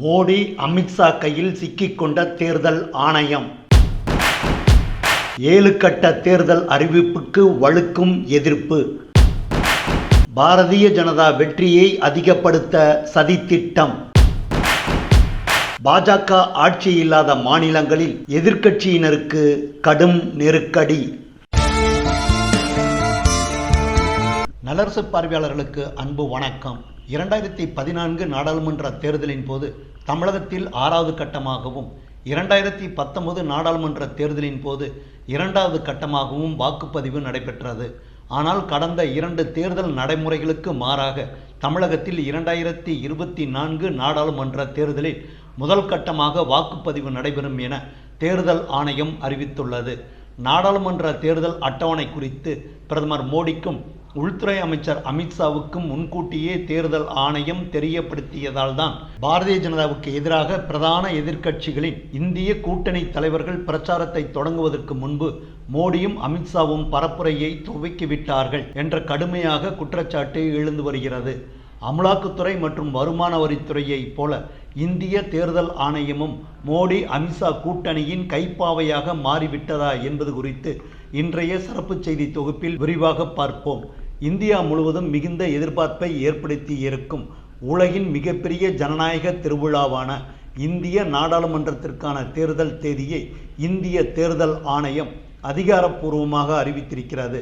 மோடி அமித்ஷா கையில் சிக்கிக்கொண்ட தேர்தல் ஆணையம். ஏழு கட்ட தேர்தல் அறிவிப்புக்கு வழுக்கும் எதிர்ப்பு. பாரதிய ஜனதா வெற்றியை அதிகப்படுத்த சதித்திட்டம் பாஜக ஆட்சி இல்லாத மாநிலங்களில் எதிர்க்கட்சியினருக்கு கடும் நெருக்கடி. நலரசு பார்வையாளர்களுக்கு அன்பு வணக்கம். இரண்டாயிரத்தி பதினான்கு நாடாளுமன்ற தேர்தலின் போது தமிழகத்தில் ஆறாவது கட்டமாகவும் இரண்டாயிரத்தி பத்தொன்பது நாடாளுமன்ற தேர்தலின் போது இரண்டாவது கட்டமாகவும் வாக்குப்பதிவு நடைபெற்றது. ஆனால் கடந்த இரண்டு தேர்தல் நடைமுறைகளுக்கு மாறாக தமிழகத்தில் இரண்டாயிரத்தி இருபத்தி நான்கு நாடாளுமன்ற தேர்தலில் முதல் கட்டமாக வாக்குப்பதிவு நடைபெறும் என தேர்தல் ஆணையம் அறிவித்துள்ளது. நாடாளுமன்ற தேர்தல் அட்டவணை குறித்து பிரதமர் மோடிக்கும் உள்துறை அமைச்சர் அமித்ஷாவுக்கும் முன்கூட்டியே தேர்தல் ஆணையம் தெரியப்படுத்தியதால் தான் பாரதிய ஜனதாவுக்கு எதிராக பிரதான எதிர்க்கட்சிகளின் இந்திய கூட்டணி தலைவர்கள் பிரச்சாரத்தை தொடங்குவதற்கு முன்பு மோடியும் அமித்ஷாவும் பரப்புரையை துவக்கிவிட்டார்கள் என்ற கடுமையாக குற்றச்சாட்டு எழுந்து வருகிறது. அமலாக்கத்துறை மற்றும் வருமான வரித்துறையைப் போல இந்திய தேர்தல் ஆணையமும் மோடி அமித்ஷா கூட்டணியின் கைப்பாவையாக மாறிவிட்டதா என்பது குறித்து இன்றைய சிறப்பு செய்தி தொகுப்பில் விரிவாக பார்ப்போம். இந்தியா முழுவதும் மிகுந்த எதிர்பார்ப்பை ஏற்படுத்தி இருக்கும் உலகின் மிகப்பெரிய ஜனநாயக திருவிழாவான இந்திய நாடாளுமன்றத்திற்கான தேர்தல் தேதியை இந்திய தேர்தல் ஆணையம் அதிகாரப்பூர்வமாக அறிவித்திருக்கிறது.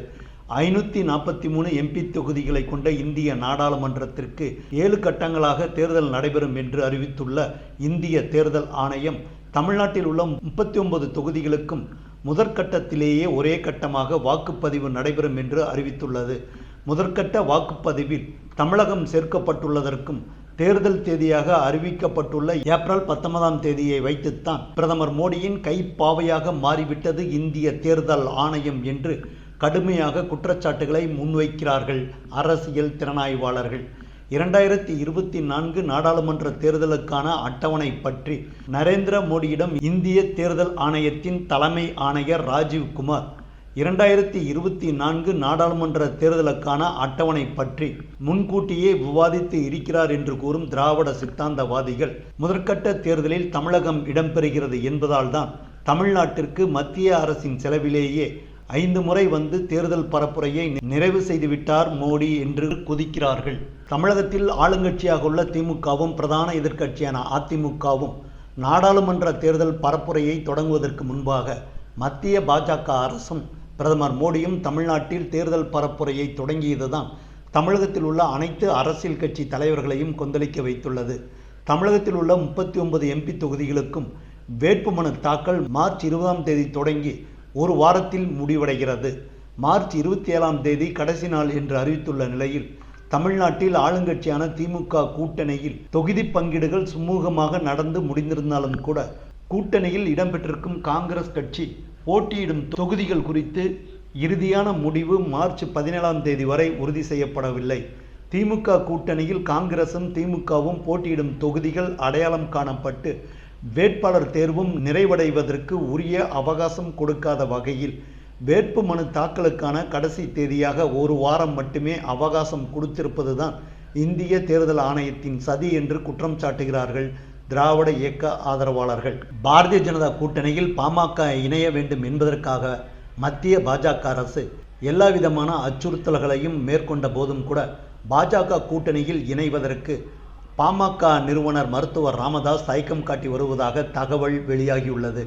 ஐநூற்றி நாற்பத்தி மூணு எம்பி தொகுதிகளை கொண்ட இந்திய நாடாளுமன்றத்திற்கு ஏழு கட்டங்களாக தேர்தல் நடைபெறும் என்று அறிவித்துள்ள இந்திய தேர்தல் ஆணையம் தமிழ்நாட்டில் உள்ள முப்பத்தி ஒன்பது தொகுதிகளுக்கும் முதற்கட்டத்திலேயே ஒரே கட்டமாக வாக்குப்பதிவு நடைபெறும் என்று அறிவித்துள்ளது. முதற்கட்ட வாக்குப்பதிவில் தமிழகம் சேர்க்கப்பட்டுள்ளதற்கும் தேர்தல் தேதியாக அறிவிக்கப்பட்டுள்ள ஏப்ரல் பத்தொன்பதாம் தேதியை வைத்துத்தான் பிரதமர் மோடியின் கைப்பாவையாக மாறிவிட்டது இந்திய தேர்தல் ஆணையம் என்று கடுமையாக குற்றச்சாட்டுகளை முன்வைக்கிறார்கள் அரசியல் திறனாய்வாளர்கள். இரண்டாயிரத்தி இருபத்தி நான்கு நாடாளுமன்ற தேர்தலுக்கான அட்டவணை பற்றி நரேந்திர மோடியிடம் இந்திய தேர்தல் ஆணையத்தின் தலைமை ஆணையர் ராஜீவ் குமார் இரண்டாயிரத்தி இருபத்தி நான்கு நாடாளுமன்ற தேர்தலுக்கான அட்டவணை பற்றி முன்கூட்டியே விவாதித்து இருக்கிறார் என்று கூறும் திராவிட சித்தாந்தவாதிகள் முதற்கட்ட தேர்தலில் தமிழகம் இடம்பெறுகிறது என்பதால்தான் தமிழ்நாட்டிற்கு மத்திய அரசின் செலவிலேயே ஐந்து முறை வந்து தேர்தல் பரப்புரையை நிறைவு செய்துவிட்டார் மோடி என்று குதிக்கிறார்கள். தமிழகத்தில் ஆளுங்கட்சியாக உள்ள திமுகவும் பிரதான எதிர்க்கட்சியான அதிமுகவும் நாடாளுமன்ற தேர்தல் பரப்புரையை தொடங்குவதற்கு முன்பாக மத்திய பாஜக அரசும் பிரதமர் மோடியும் தமிழ்நாட்டில் தேர்தல் பரப்புரையை தொடங்கியதுதான். தமிழகத்தில் உள்ள அனைத்து அரசியல் கட்சி தலைவர்களையும் கொந்தளிக்க வைத்துள்ளது. தமிழகத்தில் உள்ள முப்பத்தி ஒன்பது எம்பி தொகுதிகளுக்கும் வேட்புமனு தாக்கல் மார்ச் இருபதாம் தேதி தொடங்கி ஒரு வாரத்தில் முடிவடைகிறது. மார்ச் இருபத்தி ஏழாம் தேதி கடைசி நாள் என்று அறிவித்துள்ள நிலையில் தமிழ்நாட்டில் ஆளுங்கட்சியான திமுக கூட்டணியில் தொகுதி பங்கீடுகள் சுமூகமாக நடந்து முடிந்திருந்தாலும் கூட கூட்டணியில் இடம்பெற்றிருக்கும் காங்கிரஸ் கட்சி போட்டியிடும் தொகுதிகள் குறித்து இறுதியான முடிவு மார்ச் பதினேழாம் தேதி வரை உறுதி செய்யப்படவில்லை. திமுக கூட்டணியில் காங்கிரசும் திமுகவும் போட்டியிடும் தொகுதிகள் அடையாளம் காணப்பட்டு வேட்பாளர் தேர்வும் நிறைவடைவதற்கு உரிய அவகாசம் கொடுக்காத வகையில் வேட்பு மனு தாக்கலுக்கான கடைசி தேதியாக ஒரு வாரம் மட்டுமே அவகாசம் கொடுத்திருப்பதுதான் இந்திய தேர்தல் ஆணையத்தின் சதி என்று குற்றம் சாட்டுகிறார்கள். திராவிட இயக்க ஆதரவாளர்கள். பாரதிய ஜனதா கூட்டணியில் பாமக இணைய வேண்டும் என்பதற்காக மத்திய பாஜக அரசு எல்லா விதமான அச்சுறுத்தல்களையும் மேற்கொண்ட போதும் கூட பாஜக கூட்டணியில் இணைவதற்கு பாமக நிறுவனர் மருத்துவர் ராமதாஸ் தயக்கம் காட்டி வருவதாக தகவல் வெளியாகியுள்ளது.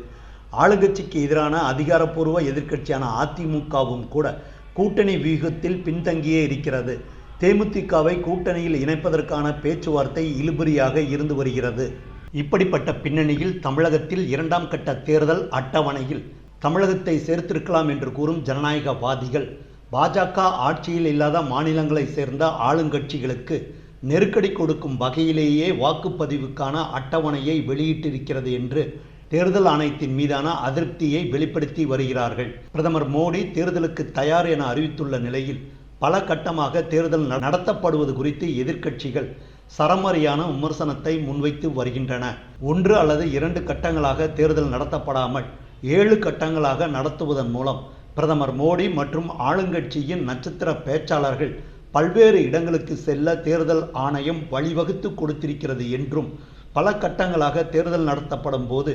ஆளுங்கட்சிக்கு எதிரான அதிகாரப்பூர்வ எதிர்க்கட்சியான அதிமுகவும் கூட கூட்டணி வியூகத்தில் பின்தங்கியே இருக்கிறது. தேமுதிகவை கூட்டணியில் இணைப்பதற்கான பேச்சுவார்த்தை இழுபறியாக இருந்து வருகிறது. இப்படிப்பட்ட பின்னணியில் தமிழகத்தில் இரண்டாம் கட்ட தேர்தல் அட்டவணையில் தமிழகத்தை சேர்த்திருக்கலாம் என்று கூறும் ஜனநாயகவாதிகள் பாஜக ஆட்சியில் இல்லாத மாநிலங்களை சேர்ந்த ஆளுங்கட்சிகளுக்கு நெருக்கடி கொடுக்கும் வகையிலேயே வாக்குப்பதிவுக்கான அட்டவணையை வெளியிட்டிருக்கிறது என்று தேர்தல் ஆணையத்தின் மீதான அதிருப்தியை வெளிப்படுத்தி வருகிறார்கள். பிரதமர் மோடி தேர்தலுக்கு தயார் என அறிவித்துள்ள நிலையில் பல கட்டமாக தேர்தல் நடத்தப்படுவது குறித்து எதிர்க்கட்சிகள் சரமாரியான விமர்சனத்தை முன்வைத்து வருகின்றன. ஒன்று அல்லது இரண்டு கட்டங்களாக தேர்தல் நடத்தப்படாமல் ஏழு கட்டங்களாக நடத்துவதன் மூலம் பிரதமர் மோடி மற்றும் ஆளுங்கட்சியின் நட்சத்திர பேச்சாளர்கள் பல்வேறு இடங்களுக்கு செல்ல தேர்தல் ஆணையம் வழிவகுத்து கொடுத்திருக்கிறது என்றும் பல கட்டங்களாக தேர்தல் நடத்தப்படும் போது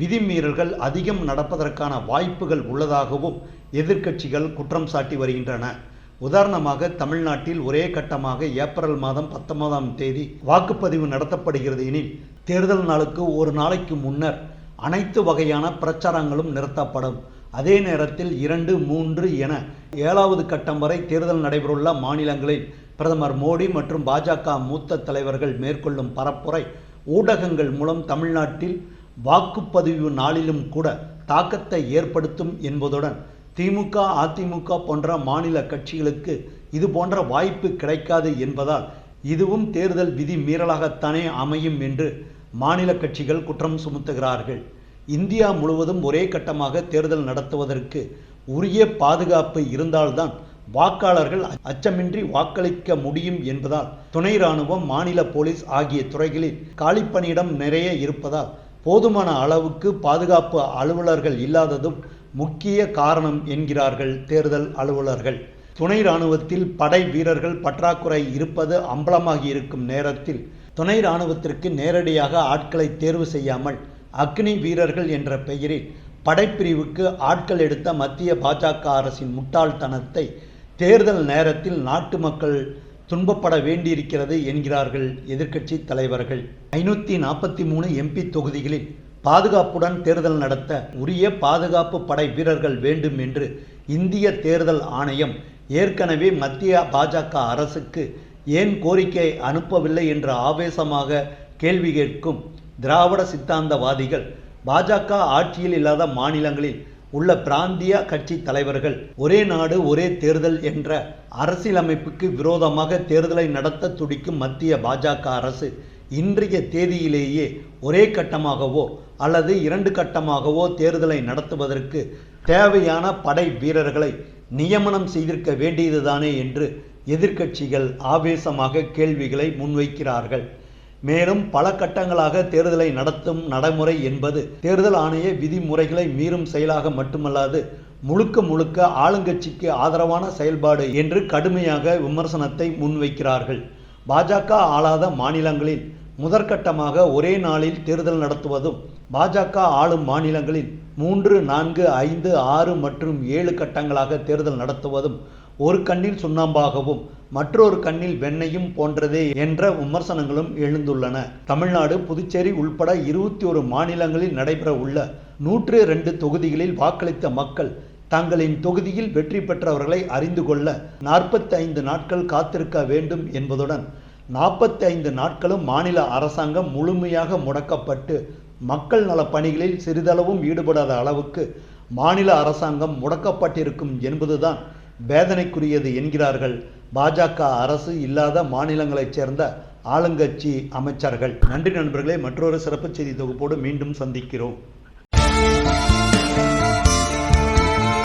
விதிமீறல்கள் அதிகம் நடப்பதற்கான வாய்ப்புகள் உள்ளதாகவும் எதிர்க்கட்சிகள் குற்றம் சாட்டி வருகின்றன. உதாரணமாக தமிழ்நாட்டில் ஒரே கட்டமாக ஏப்ரல் மாதம் பத்தொன்பதாம் தேதி வாக்குப்பதிவு நடத்தப்படுகிறது எனில் தேர்தல் நாளுக்கு ஒரு நாளைக்கு முன்னர் அனைத்து வகையான பிரச்சாரங்களும் நிறுத்தப்படும். அதே நேரத்தில் இரண்டு மூன்று என ஏழாவது கட்டம் வரை தேர்தல் நடைபெறவுள்ள மாநிலங்களில் பிரதமர் மோடி மற்றும் பாஜக மூத்த தலைவர்கள் மேற்கொள்ளும் பரப்புரை ஊடகங்கள் மூலம் தமிழ்நாட்டில் வாக்குப்பதிவு நாளிலும் கூட தாக்கத்தை ஏற்படுத்தும் என்பதுடன் திமுக அதிமுக போன்ற மாநில கட்சிகளுக்கு இது போன்ற வாய்ப்பு கிடைக்காது என்பதால் இதுவும் தேர்தல் விதி மீறலாகத்தானே அமையும் என்று மாநில கட்சிகள் குற்றம் சுமத்துகிறார்கள். இந்தியா முழுவதும் ஒரே கட்டமாக தேர்தல் நடத்துவதற்கு உரிய பாதுகாப்பு இருந்தால்தான் வாக்காளர்கள் அச்சமின்றி வாக்களிக்க முடியும் என்பதால் துணை ராணுவம் மாநில போலீஸ் ஆகிய துறைகளில் காலிப்பணியிடம் நிறைய இருப்பதால் போதுமான அளவுக்கு பாதுகாப்பு அலுவலர்கள் இல்லாததும் முக்கிய காரணம் என்கிறார்கள் தேர்தல் அலுவலர்கள். துணை ராணுவத்தில் படை வீரர்கள் பற்றாக்குறை இருப்பது அம்பலமாகி இருக்கும் நேரத்தில் துணை ராணுவத்திற்கு நேரடியாக ஆட்களை தேர்வு செய்யாமல் அக்னி வீரர்கள் என்ற பெயரில் படைப்பிரிவுக்கு ஆட்கள் எடுத்த மத்திய பாஜக அரசின் முட்டாள்தனத்தை தேர்தல் நேரத்தில் நாட்டு மக்கள் துன்பப்பட வேண்டியிருக்கிறது என்கிறார்கள் எதிர்க்கட்சி தலைவர்கள். ஐநூற்றி நாற்பத்தி மூணு எம்பி தொகுதிகளில் பாதுகாப்புடன் தேர்தல் நடத்த உரிய பாதுகாப்பு படை வீரர்கள் வேண்டும் என்று இந்திய தேர்தல் ஆணையம் ஏற்கனவே மத்திய பாஜக அரசுக்கு ஏன் கோரிக்கை அனுப்பவில்லை என்ற ஆவேசமாக கேள்வி கேட்கும் திராவிட சித்தாந்தவாதிகள் பாஜக ஆட்சியில் இல்லாத மாநிலங்களில் உள்ள பிராந்திய கட்சி தலைவர்கள் ஒரே நாடு ஒரே தேர்தல் என்ற அரசியலமைப்புக்கு விரோதமாக தேர்தலை நடத்த துடிக்கும் மத்திய பாஜக அரசு இன்றைய தேதியிலேயே ஒரே கட்டமாகவோ அல்லது இரண்டு கட்டமாகவோ தேர்தலை நடத்துவதற்கு தேவையான படை வீரர்களை நியமனம் செய்திருக்க வேண்டியதுதானே என்று எதிர்க்கட்சிகள் ஆவேசமாக கேள்விகளை முன்வைக்கிறார்கள். மேலும் பல கட்டங்களாக தேர்தலை நடத்தும் நடைமுறை என்பது தேர்தல் ஆணைய விதிமுறைகளை மீறும் செயலாக மட்டுமல்லாது முழுக்க முழுக்க ஆளுங்கட்சிக்கு ஆதரவான செயல்பாடு என்று கடுமையாக விமர்சனத்தை முன்வைக்கிறார்கள். பாஜக ஆளாத மாநிலங்களில் முதற்கட்டமாக ஒரே நாளில் தேர்தல் நடத்துவதும் பாஜக ஆளும் மாநிலங்களில் மூன்று நான்கு ஐந்து ஆறு மற்றும் ஏழு கட்டங்களாக தேர்தல் நடத்துவதும் ஒரு கண்ணில் சுண்ணாம்பாகவும் மற்றொரு கண்ணில் வெண்ணையும் போன்றதே என்ற விமர்சனங்களும் எழுந்துள்ளன. தமிழ்நாடு புதுச்சேரி உள்பட இருபத்தி ஒரு மாநிலங்களில் நடைபெற உள்ள நூற்று ரெண்டு தொகுதிகளில் வாக்களித்த மக்கள் தங்களின் தொகுதியில் வெற்றி பெற்றவர்களை அறிந்து கொள்ள நாற்பத்தி ஐந்து நாட்கள் காத்திருக்க வேண்டும் என்பதுடன் நாற்பத்தி ஐந்து நாட்களும் மாநில அரசாங்கம் முழுமையாக முடக்கப்பட்டு மக்கள் நல பணிகளில் சிறிதளவும் ஈடுபடாத அளவுக்கு மாநில அரசாங்கம் முடக்கப்பட்டிருக்கும் என்பதுதான் வேதனைக்குரியது என்கிறார்கள். பாஜக அரசு இல்லாத மாநிலங்களைச் சேர்ந்த ஆளுங்கட்சி அமைச்சர்கள். நன்றி நண்பர்களே மற்றொரு சிறப்பு செய்தி தொகுப்போடு மீண்டும் சந்திக்கிறோம்.